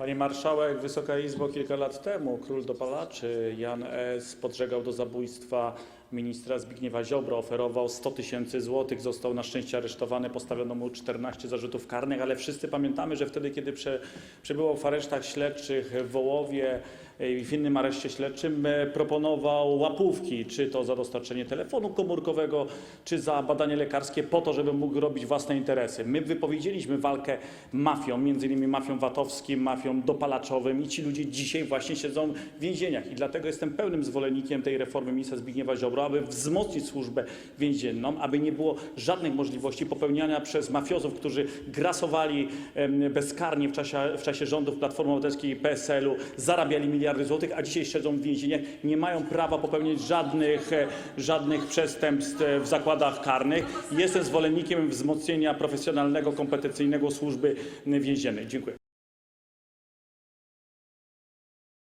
Pani Marszałek, Wysoka Izbo, kilka lat temu król dopalaczy Jan S. podżegał do zabójstwa ministra Zbigniewa Ziobro, oferował 100 tysięcy złotych, został na szczęście aresztowany, postawiono mu 14 zarzutów karnych, ale wszyscy pamiętamy, że wtedy, kiedy prze, przebywał w aresztach śledczych w Wołowie w innym areszcie śledczym, e, proponował łapówki, czy to za dostarczenie telefonu komórkowego, czy za badanie lekarskie, po to, żeby mógł robić własne interesy. My wypowiedzieliśmy walkę mafią, między innymi mafią VAT-owskim, mafią dopalaczowym i ci ludzie dzisiaj właśnie siedzą w więzieniach. I dlatego jestem pełnym zwolennikiem tej reformy ministra Zbigniewa Ziobro, aby wzmocnić służbę więzienną, aby nie było żadnych możliwości popełniania przez mafiozów, którzy grasowali bezkarnie w czasie, w czasie rządów Platformy Obywatelskiej i PSL-u, zarabiali miliardy złotych, a dzisiaj siedzą w więzieniach, nie mają prawa popełniać żadnych, e, żadnych przestępstw e, w zakładach karnych. Jestem zwolennikiem wzmocnienia profesjonalnego, kompetencyjnego służby więziennej. Dziękuję.